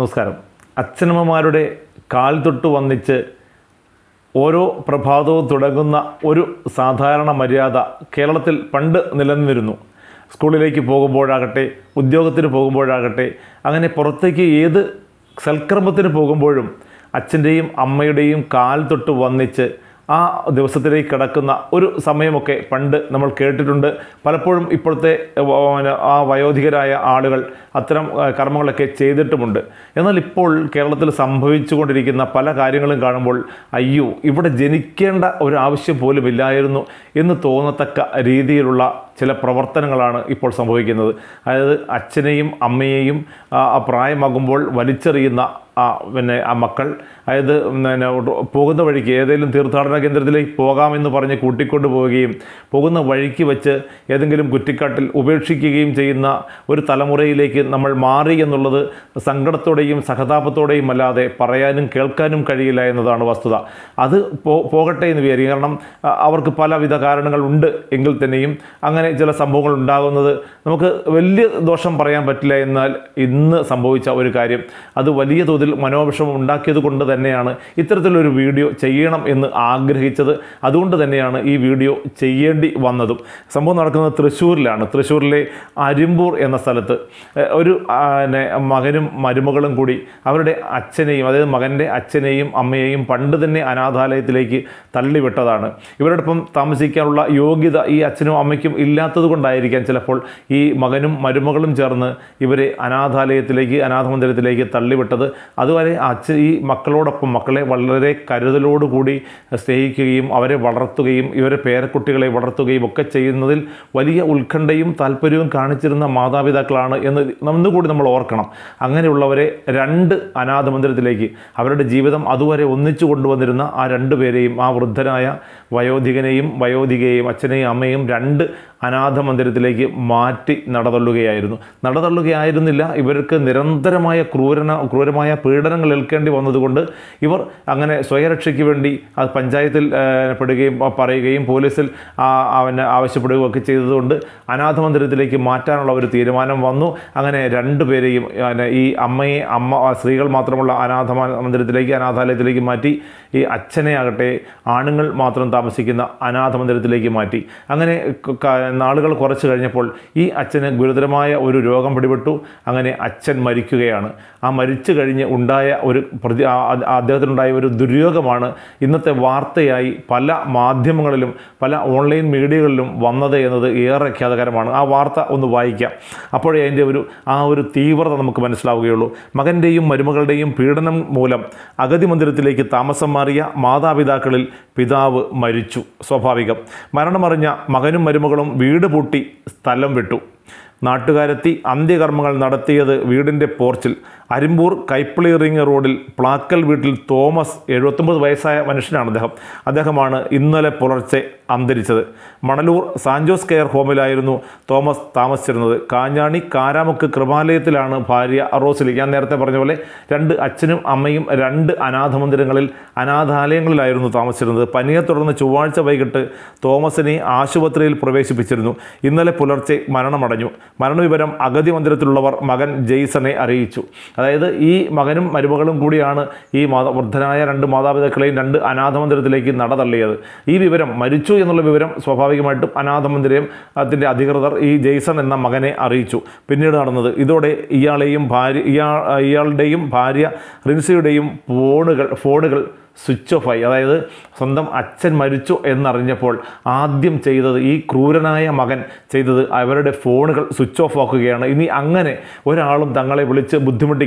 നമസ്കാരം. അച്ഛനമ്മമാരുടെ കാൽ തൊട്ട് വന്നിച്ച് ഓരോ പ്രഭാതവും തുടങ്ങുന്ന ഒരു സാധാരണ മര്യാദ കേരളത്തിൽ പണ്ട് നിലനിന്നിരുന്നു. സ്കൂളിലേക്ക് പോകുമ്പോഴാകട്ടെ ഉദ്യോഗത്തിന് പോകുമ്പോഴാകട്ടെ അങ്ങനെ പുറത്തേക്ക് ഏത് സൽക്രമത്തിന് പോകുമ്പോഴും അച്ഛന്റെയും അമ്മയുടെയും കാൽ തൊട്ട് വന്നിച്ച് ആ ദിവസത്തിലേക്ക് കിടക്കുന്ന ഒരു സമയമൊക്കെ പണ്ട് നമ്മൾ കേട്ടിട്ടുണ്ട്. പലപ്പോഴും ഇപ്പോഴത്തെ ആ വയോധികരായ ആളുകൾ അത്തരം കർമ്മങ്ങളൊക്കെ ചെയ്തിട്ടുമുണ്ട്. എന്നാൽ ഇപ്പോൾ കേരളത്തിൽ സംഭവിച്ചുകൊണ്ടിരിക്കുന്ന പല കാര്യങ്ങളും കാണുമ്പോൾ അയ്യോ ഇവിടെ ജനിക്കേണ്ട ഒരു ആവശ്യം പോലും ഇല്ലായിരുന്നു എന്ന് തോന്നത്തക്ക രീതിയിലുള്ള ചില പ്രവർത്തനങ്ങളാണ് ഇപ്പോൾ സംഭവിക്കുന്നത്. അതായത് അച്ഛനെയും അമ്മയെയും പ്രായമാകുമ്പോൾ വലിച്ചെറിയുന്ന പിന്നെ ആ മക്കൾ. അതായത് പിന്നെ പോകുന്ന വഴിക്ക് ഏതെങ്കിലും തീർത്ഥാടന കേന്ദ്രത്തിലേക്ക് പോകാമെന്ന് പറഞ്ഞ് കൂട്ടിക്കൊണ്ടു പോവുകയും പോകുന്ന വഴിക്ക് വെച്ച് ഏതെങ്കിലും കുറ്റിക്കാട്ടിൽ ഉപേക്ഷിക്കുകയും ചെയ്യുന്ന ഒരു തലമുറയിലേക്ക് നമ്മൾ മാറി എന്നുള്ളത് സങ്കടത്തോടെയും സഹതാപത്തോടെയും അല്ലാതെ പറയാനും കേൾക്കാനും കഴിയില്ല എന്നതാണ് വസ്തുത. അത് പോകട്ടെ എന്ന് വിചാരിക്കും. കാരണം അവർക്ക് പലവിധ കാരണങ്ങളുണ്ട് എങ്കിൽ തന്നെയും അങ്ങനെ ചില സംഭവങ്ങൾ ഉണ്ടാകുന്നത് നമുക്ക് വലിയ ദോഷം പറയാൻ പറ്റില്ല എന്നാൽ ഇന്ന് സംഭവിച്ച ഒരു കാര്യം. അത് വലിയ തോതിൽ മനോവിഷമം ഉണ്ടാക്കിയത് കൊണ്ട് തന്നെയാണ് ഇത്തരത്തിലൊരു വീഡിയോ ചെയ്യണം എന്ന് ആഗ്രഹിച്ചത്. അതുകൊണ്ട് തന്നെയാണ് ഈ വീഡിയോ ചെയ്യേണ്ടി വന്നതും. സംഭവം നടക്കുന്നത് തൃശ്ശൂരിലാണ്. തൃശ്ശൂരിലെ അരിമ്പൂർ എന്ന സ്ഥലത്ത്. ഒരു മകനും മരുമകളും കൂടി അവരുടെ അച്ഛനെയും അതായത് മകന്റെ അച്ഛനെയും അമ്മയെയും പണ്ട് തന്നെ അനാഥാലയത്തിലേക്ക് തള്ളിവിട്ടതാണ്. ഇവരോടൊപ്പം താമസിക്കാനുള്ള യോഗ്യത ഈ അച്ഛനും അമ്മയ്ക്കും ഇല്ലാത്തത് കൊണ്ടായിരിക്കാം ചിലപ്പോൾ ഈ മകനും മരുമകളും ചേർന്ന് ഇവരെ അനാഥാലയത്തിലേക്ക് അനാഥമന്ദിരത്തിലേക്ക് തള്ളിവിട്ടത്. അതുവരെ അച്ഛൻ ഈ മക്കളോടൊപ്പം മക്കളെ വളരെ കരുതലോടുകൂടി സ്നേഹിക്കുകയും അവരെ വളർത്തുകയും ഇവരെ പേരക്കുട്ടികളെ വളർത്തുകയും ഒക്കെ ചെയ്യുന്നതിൽ വലിയ ഉത്കണ്ഠയും താല്പര്യവും കാണിച്ചിരുന്ന മാതാപിതാക്കളാണ് എന്ന് ഒന്നുകൂടി നമ്മൾ ഓർക്കണം. അങ്ങനെയുള്ളവരെ രണ്ട് അനാഥമന്ദിരത്തിലേക്ക് അവരുടെ ജീവിതം അതുവരെ ഒന്നിച്ചു കൊണ്ടുവന്നിരുന്ന ആ രണ്ടു പേരെയും ആ വൃദ്ധനായ വയോധികനെയും വയോധികയെയും അച്ഛനെയും അമ്മയും രണ്ട് അനാഥ മന്ദിരത്തിലേക്ക് മാറ്റി നടതള്ളുകയായിരുന്നു. നടതള്ളുകയായിരുന്നില്ല. ഇവർക്ക് നിരന്തരമായ ക്രൂരന ക്രൂരമായ പീഡനങ്ങൾ ഏൽക്കേണ്ടി വന്നതുകൊണ്ട് ഇവർ അങ്ങനെ സ്വയരക്ഷയ്ക്ക് വേണ്ടി അത് പഞ്ചായത്തിൽ പെടുകയും പറയുകയും പോലീസിൽ അവനെ ആവശ്യപ്പെടുകയും ഒക്കെ ചെയ്തതുകൊണ്ട് അനാഥ മന്ദിരത്തിലേക്ക് മാറ്റാനുള്ള ഒരു തീരുമാനം വന്നു. അങ്ങനെ രണ്ടു പേരെയും ഈ അമ്മയെ അമ്മ സ്ത്രീകൾ മാത്രമുള്ള അനാഥ മന്ദിരത്തിലേക്ക് അനാഥാലയത്തിലേക്ക് മാറ്റി. ഈ അച്ഛനെ ആകട്ടെ ആണുങ്ങൾ മാത്രം താമസിക്കുന്ന അനാഥ മന്ദിരത്തിലേക്ക് മാറ്റി. അങ്ങനെ നാളുകൾ കുറച്ച് കഴിഞ്ഞപ്പോൾ ഈ അച്ഛന് ഗുരുതരമായ ഒരു രോഗം പിടിപെട്ടു. അങ്ങനെ അച്ഛൻ മരിക്കുകയാണ്. ആ മരിച്ചു കഴിഞ്ഞ് ഉണ്ടായ ഒരു പ്രതി അദ്ദേഹത്തിനുണ്ടായ ഒരു ദുര്യോഗമാണ് ഇന്നത്തെ വാർത്തയായി പല മാധ്യമങ്ങളിലും പല ഓൺലൈൻ മീഡിയകളിലും വന്നത് എന്നത് ഏറെ ഖ്യാതകരമാണ്. ആ വാർത്ത ഒന്ന് വായിക്കാം. അപ്പോഴേ അതിന്റെ ഒരു ആ ഒരു തീവ്രത നമുക്ക് മനസ്സിലാവുകയുള്ളൂ. മകന്റെയും മരുമകളുടെയും പീഡനം മൂലം അഗതി മന്ദിരത്തിലേക്ക് താമസം മാറിയ മാതാപിതാക്കളിൽ പിതാവ് മരിച്ചു. സ്വാഭാവികം. മരണമറിഞ്ഞ മകനും മരുമകളും വീട് പൊട്ടി സ്ഥലം വിട്ടു. നാട്ടുകാരെത്തി അന്ത്യകർമ്മങ്ങൾ നടത്തിയത് വീടിന്റെ പോർച്ചിൽ. അരിമ്പൂർ കൈപ്പിളി റിങ് റോഡിൽ പ്ലാക്കൽ വീട്ടിൽ തോമസ് എഴുപത്തൊമ്പത് വയസ്സായ മനുഷ്യനാണ് അദ്ദേഹം. അദ്ദേഹമാണ് ഇന്നലെ പുലർച്ചെ അന്തരിച്ചത്. മണലൂർ സാൻജോസ് കെയർ ഹോമിലായിരുന്നു തോമസ് താമസിച്ചിരുന്നത്. കാഞ്ഞാണി കാരാമുക്ക് കൃപാലയത്തിലാണ് ഭാര്യ റോസിലി. ഞാൻ നേരത്തെ പറഞ്ഞ പോലെ രണ്ട് അച്ഛനും അമ്മയും രണ്ട് അനാഥമന്ദിരങ്ങളിൽ അനാഥാലയങ്ങളിലായിരുന്നു താമസിച്ചിരുന്നത്. പനിയെ തുടർന്ന് ചൊവ്വാഴ്ച വൈകിട്ട് തോമസിനെ ആശുപത്രിയിൽ പ്രവേശിപ്പിച്ചിരുന്നു. ഇന്നലെ പുലർച്ചെ മരണമടഞ്ഞു. മരണവിവരം അഗതി മന്ദിരത്തിലുള്ളവർ മകൻ ജെയ്സനെ അറിയിച്ചു. അതായത് ഈ മകനും മരുമകളും കൂടിയാണ് ഈ മാതാ വൃദ്ധനായ രണ്ട് മാതാപിതാക്കളെയും രണ്ട് അനാഥ മന്ദിരത്തിലേക്ക് നടതള്ളിയത് ഈ വിവരം മരിച്ചു എന്നുള്ള വിവരം സ്വാഭാവികമായിട്ടും അനാഥ മന്ദിരം അതിന്റെ അധികൃതർ ഈ ജെയ്സൺ എന്ന മകനെ അറിയിച്ചു. പിന്നീട് നടന്നത് ഇതോടെ ഇയാളെയും ഭാര്യ ഇയാൾ ഇയാളുടെയും ഭാര്യ റിൻസിയുടെയും ഫോണുകൾ ഫോണുകൾ സ്വിച്ച് ഓഫ് ആയി. അതായത് സ്വന്തം അച്ഛൻ മരിച്ചു എന്നറിഞ്ഞപ്പോൾ ആദ്യം ചെയ്തത് ഈ ക്രൂരനായ മകൻ ചെയ്തത് അവരുടെ ഫോണുകൾ സ്വിച്ച് ഓഫ് ആക്കുകയാണ്. ഇനി അങ്ങനെ ഒരാളും തങ്ങളെ വിളിച്ച്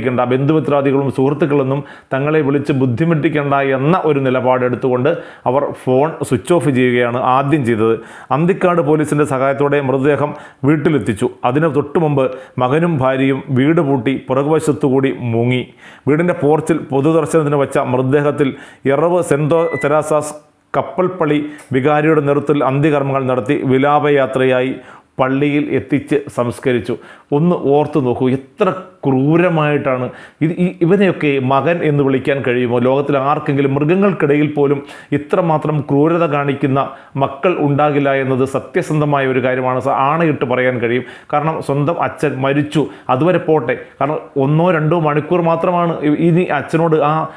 ബുദ്ധിമുട്ടിക്കേണ്ട ബന്ധുമിത്രാദികളും സുഹൃത്തുക്കളൊന്നും തങ്ങളെ വിളിച്ച് ബുദ്ധിമുട്ടിക്കേണ്ട എന്ന ഒരു നിലപാടെടുത്തുകൊണ്ട് അവർ ഫോൺ സ്വിച്ച് ഓഫ് ചെയ്യുകയാണ് ആദ്യം ചെയ്തത്. അന്തിക്കാട് പോലീസിന്റെ സഹായത്തോടെ മൃതദേഹം വീട്ടിലെത്തിച്ചു. അതിന് തൊട്ടു മുമ്പ് മകനും ഭാര്യയും വീട് പൂട്ടി പുറകുവശത്തുകൂടി മുങ്ങി. വീടിന്റെ പോർച്ചിൽ പൊതുദർശനത്തിന് വച്ച മൃതദേഹത്തിൽ ഇറവ് സെൻതോ തെരാസാസ് കപ്പൽപ്പള്ളി വികാരിയുടെ നേതൃത്വത്തിൽ അന്ത്യകർമ്മങ്ങൾ നടത്തി വിലാപയാത്രയായി പള്ളിയിൽ എത്തിച്ച് സംസ്കരിച്ചു. ഒന്ന് ഓർത്തു നോക്കൂ എത്ര ക്രൂരമായിട്ടാണ്. ഇത് ഇവനെയൊക്കെ മകൻ എന്ന് വിളിക്കാൻ കഴിയുമോ? ലോകത്തിൽ ആർക്കെങ്കിലും മൃഗങ്ങൾക്കിടയിൽ പോലും ഇത്രമാത്രം ക്രൂരത കാണിക്കുന്ന മക്കൾ ഉണ്ടാകില്ല എന്നത് സത്യസന്ധമായ ഒരു കാര്യമാണ്. ആണയിട്ട് പറയാൻ കഴിയും. കാരണം സ്വന്തം അച്ഛൻ മരിച്ചു. അതുവരെ പോട്ടെ. കാരണം ഒന്നോ രണ്ടോ മണിക്കൂർ മാത്രമാണ് ഇനി അച്ഛനോട് ആ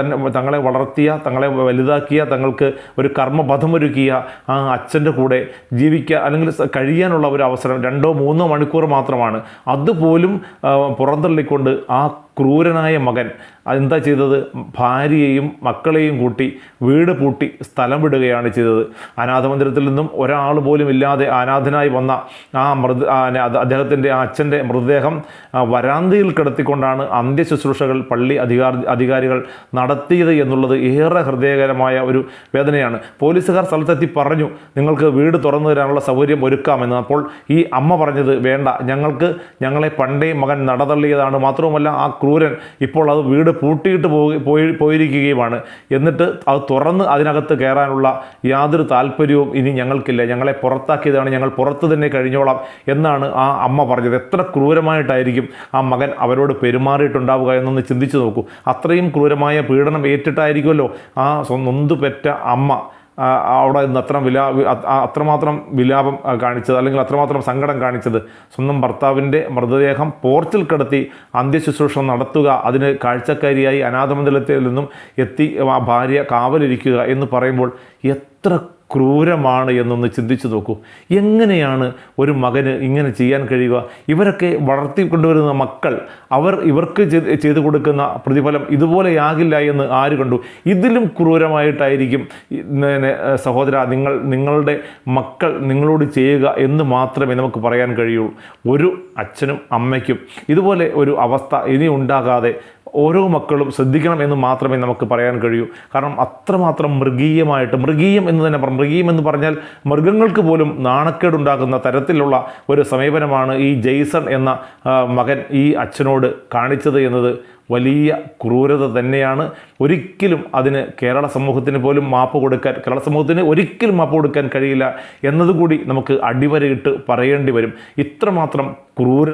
തന്നെ തങ്ങളെ വളർത്തിയ തങ്ങളെ വലുതാക്കിയ തങ്ങൾക്ക് ഒരു കർമ്മപഥമൊരുക്കിയ ആ അച്ഛന്റെ കൂടെ ജീവിക്കുക അല്ലെങ്കിൽ കഴിയാനുള്ള ഒരു അവസരം രണ്ടോ മൂന്നോ മണിക്കൂർ മാത്രമാണ്. അതുപോലും ആ, പുറന്തള്ളിക്കൊണ്ട് ആ ക്രൂരനായ മകൻ. എന്താ ചെയ്തത്? ഭാര്യയെയും മക്കളെയും കൂട്ടി വീട് പൂട്ടി സ്ഥലം വിടുകയാണ് ചെയ്തത്. അനാഥമന്ദിരത്തിൽ നിന്നും ഒരാൾ പോലും ഇല്ലാതെ അനാഥനായി വന്ന ആ മൃത അദ്ദേഹത്തിന്റെ അച്ഛന്റെ മൃതദേഹം വരാന്തയിൽ കിടത്തിക്കൊണ്ടാണ് അന്ത്യശുശ്രൂഷകൾ പള്ളി അധികാര അധികാരികൾ നടത്തിയത് എന്നുള്ളത് ഏറെ ഹൃദയകരമായ ഒരു വേദനയാണ്. പോലീസുകാർ സ്ഥലത്തെത്തി പറഞ്ഞു നിങ്ങൾക്ക് വീട് തുറന്നു തരാനുള്ള സൗകര്യം ഒരുക്കാമെന്ന്. അപ്പോൾ ഈ അമ്മ പറഞ്ഞത് വേണ്ട ഞങ്ങൾക്ക് ഞങ്ങളെ പണ്ടേ മകൻ നടതള്ളിയതാണ്. മാത്രവുമല്ല ആ ക്രൂരൻ ഇപ്പോൾ അത് വീട് പൂട്ടിയിട്ട് പോയി പോയി പോയിരിക്കുകയുമാണ്. എന്നിട്ട് അത് തുറന്ന് അതിനകത്ത് കയറാനുള്ള യാതൊരു താല്പര്യവും ഇനി ഞങ്ങൾക്കില്ല. ഞങ്ങളെ പുറത്താക്കിയതാണ്. ഞങ്ങൾ പുറത്ത് തന്നെ കഴിഞ്ഞോളാം എന്നാണ് ആ അമ്മ പറഞ്ഞത്. എത്ര ക്രൂരമായിട്ടായിരിക്കും ആ മകൻ അവരോട് പെരുമാറിയിട്ടുണ്ടാവുക എന്നൊന്ന് ചിന്തിച്ചു നോക്കൂ. അത്രയും ക്രൂരമായ പീഡനം ഏറ്റിട്ടായിരിക്കുമല്ലോ ആ നൊന്തുപെറ്റ അമ്മ. അവിടെ നിന്ന് അത്ര വിലാ അത്രമാത്രം വിലാപം കാണിച്ചത് അല്ലെങ്കിൽ അത്രമാത്രം സങ്കടം കാണിച്ചത്. സ്വന്തം ഭർത്താവിന്റെ മൃതദേഹം പോർച്ചിൽ കിടത്തി അന്ത്യശുശ്രൂഷ നടത്തുക അതിന് കാഴ്ചക്കാരിയായി അനാഥമന്ദിരത്തിൽ നിന്നും എത്തി ആ ഭാര്യ കാവലിരിക്കുക എന്ന് പറയുമ്പോൾ എത്ര ക്രൂരമാണ് എന്നൊന്ന് ചിന്തിച്ചു നോക്കൂ. എങ്ങനെയാണ് ഒരു മകന് ഇങ്ങനെ ചെയ്യാൻ കഴിയുക? ഇവരൊക്കെ വളർത്തിക്കൊണ്ടുവരുന്ന മക്കൾ അവർ ഇവർക്ക് ചെയ്തു കൊടുക്കുന്ന പ്രതിഫലം ഇതുപോലെയാകില്ല എന്ന് ആര് കണ്ടു? ഇതിലും ക്രൂരമായിട്ടായിരിക്കും സഹോദര നിങ്ങൾ നിങ്ങളുടെ മക്കൾ നിങ്ങളോട് ചെയ്യുക എന്ന് മാത്രമേ നമുക്ക് പറയാൻ കഴിയുള്ളൂ. ഒരു അച്ഛനും അമ്മയ്ക്കും ഇതുപോലെ ഒരു അവസ്ഥ ഇനി ഉണ്ടാകാതെ ഓരോ മക്കളും ശ്രദ്ധിക്കണം എന്ന് മാത്രമേ നമുക്ക് പറയാൻ കഴിയൂ. കാരണം അത്രമാത്രം മൃഗീയമായിട്ട് മൃഗീയം എന്ന് തന്നെ പറഞ്ഞു മൃഗീയം എന്ന് പറഞ്ഞാൽ മൃഗങ്ങൾക്ക് പോലും നാണക്കേടുണ്ടാക്കുന്ന തരത്തിലുള്ള ഒരു സമീപനമാണ് ഈ ജെയ്സൺ എന്ന മകൻ ഈ അച്ഛനോട് കാണിച്ചത് എന്നത് വലിയ ക്രൂരത തന്നെയാണ്. ഒരിക്കലും അതിന് കേരള സമൂഹത്തിന് പോലും മാപ്പ് കൊടുക്കാൻ കേരള സമൂഹത്തിന് ഒരിക്കലും മാപ്പ് കൊടുക്കാൻ കഴിയില്ല എന്നതുകൂടി നമുക്ക് അടിവരയിട്ട് പറയേണ്ടി വരും. ഇത്രമാത്രം ക്രൂര